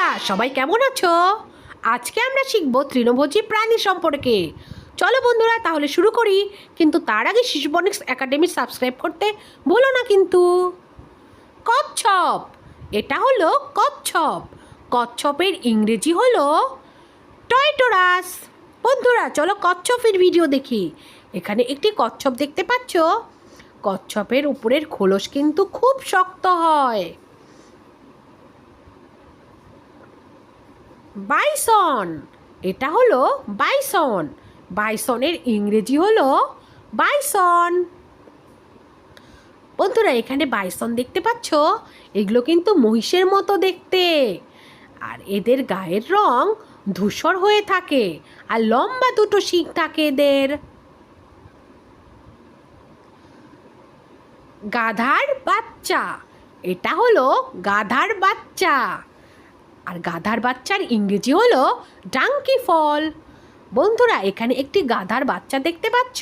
বন্ধুরা, সবাই কেমন আছো? আজকে আমরা শিখব তৃণভোজী প্রাণী সম্পর্কে। চলো বন্ধুরা, তাহলে শুরু করি। কিন্তু তার আগে শিশুবনিক্স একাডেমি সাবস্ক্রাইব করতে ভুলো না কিন্তু। কচ্ছপ, এটা হলো কচ্ছপ। কচ্ছপের ইংরেজি হলো টয়টোরাস। বন্ধুরা, চলো কচ্ছপের ভিডিও দেখি। এখানে একটি কচ্ছপ দেখতে পাচ্ছ? কচ্ছপের উপরের খোলস কিন্তু খুব শক্ত হয়। বাইসন। এটা হলো বাইসন। বাইসনের ইংরেজি হলো বাইসন। বন্ধুরা, এখানে বাইসন দেখতে পাচ্ছ? এগুলো কিন্তু মহিষের মতো দেখতে। আর এদের গায়ের রং ধূসর হয়ে থাকে আর লম্বা দুটো শিং থাকে এদের। গাধার বাচ্চা। এটা হলো গাধার বাচ্চা। আর গাধার বাচ্চার ইংরেজি হলো ডাঙ্কি ফল। বন্ধুরা, এখানে একটি গাধার বাচ্চা দেখতে পাচ্ছ?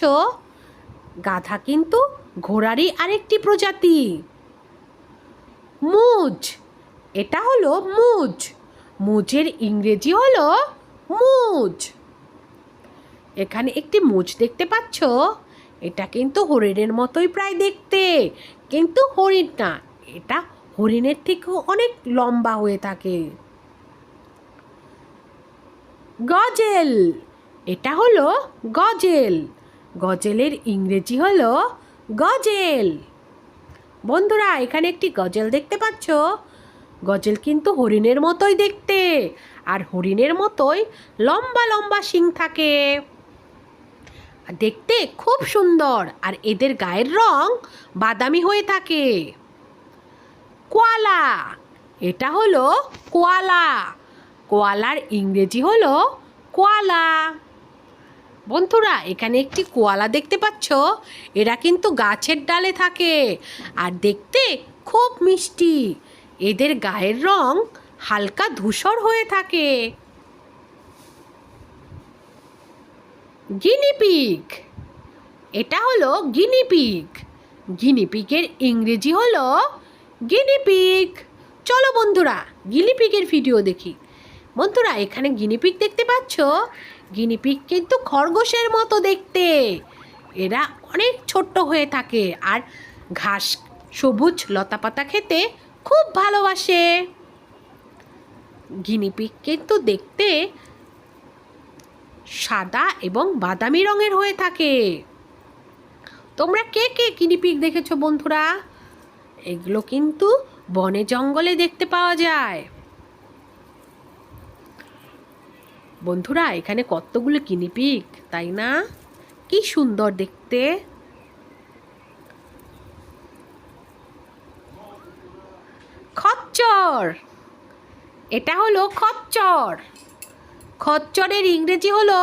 গাধা কিন্তু ঘোড়ারই আরেকটি প্রজাতি। মুজ, এটা হলো মুজ। মুজের ইংরেজি হলো মুজ। এখানে একটি মুজ দেখতে পাচ্ছ? এটা কিন্তু হরিণের মতোই প্রায় দেখতে, কিন্তু হরিণ না, এটা হরিণের থেকেও অনেক লম্বা হয়ে থাকে। গজেল। এটা হলো গজেল। গজেলের ইংরেজি হলো গজেল। বন্ধুরা, এখানে একটি গজেল দেখতে পাচ্ছ? গজেল কিন্তু হরিণের মতোই দেখতে, আর হরিণের মতোই লম্বা লম্বা শিং থাকে। দেখতে খুব সুন্দর, আর এদের গায়ের রং বাদামি হয়ে থাকে। কোয়ালা, এটা হলো কোয়ালা। কোয়ালার ইংরেজি হলো কোয়ালা। বন্ধুরা, এখানে একটি কোয়ালা দেখতে পাচ্ছ? এরা কিন্তু গাছের ডালে থাকে আর দেখতে খুব মিষ্টি। এদের গায়ের রং হালকা ধূসর হয়ে থাকে। গিনিপিগ এটা হলো গিনিপিগ গিনিপিগের ইংরেজি হলো গিনিপিগ চলো বন্ধুরা গিনিপিগের ভিডিও দেখি। বন্ধুরা, এখানে গিনিপিক দেখতে পাচ্ছ? গিনিপিগ কিন্তু খরগোশের মতো দেখতে। এরা অনেক ছোট্ট হয়ে থাকে আর ঘাস, সবুজ লতাপাতা খেতে খুব ভালোবাসে। গিনিপিক কিন্তু দেখতে সাদা এবং বাদামি রঙের হয়ে থাকে। তোমরা কে কে গিনিপিগ দেখেছ বন্ধুরা? এগুলো কিন্তু বনে জঙ্গলে দেখতে পাওয়া যায়। বন্ধুরা, এখানে কতগুলো গিনিপিগ তাই না? কি সুন্দর দেখতে। খচ্চর! এটা হলো খচ্চর। খচ্চরের ইংরেজি হলো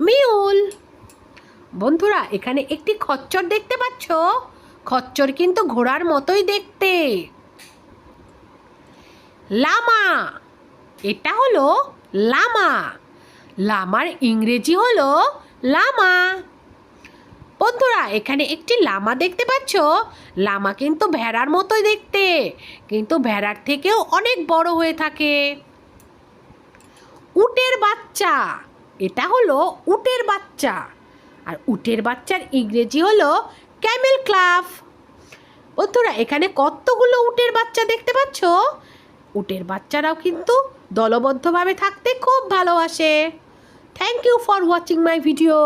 মিউল। বন্ধুরা, এখানে একটি খচ্চর দেখতে পাচ্ছ? খচ্চর কিন্তু ঘোড়ার মতোই দেখতে। লামা! এটা হলো লামা। লামার ইংরেজি হলো লামা। বন্ধুরা, এখানে একটি লামা দেখতে পাচ্ছ? লামা কিন্তু ভেড়ার মতোই দেখতে, কিন্তু ভেড়ার থেকেও অনেক বড় হয়ে থাকে। উটের বাচ্চা, এটা হলো উটের বাচ্চা। আর উটের বাচ্চার ইংরেজি হলো ক্যামেল ক্লাফ। বন্ধুরা, এখানে কতগুলো উটের বাচ্চা দেখতে পাচ্ছ? উটের বাচ্চারাও কিন্তু দলবদ্ধভাবে থাকতে খুব ভালোবাসে। Thank you for watching my video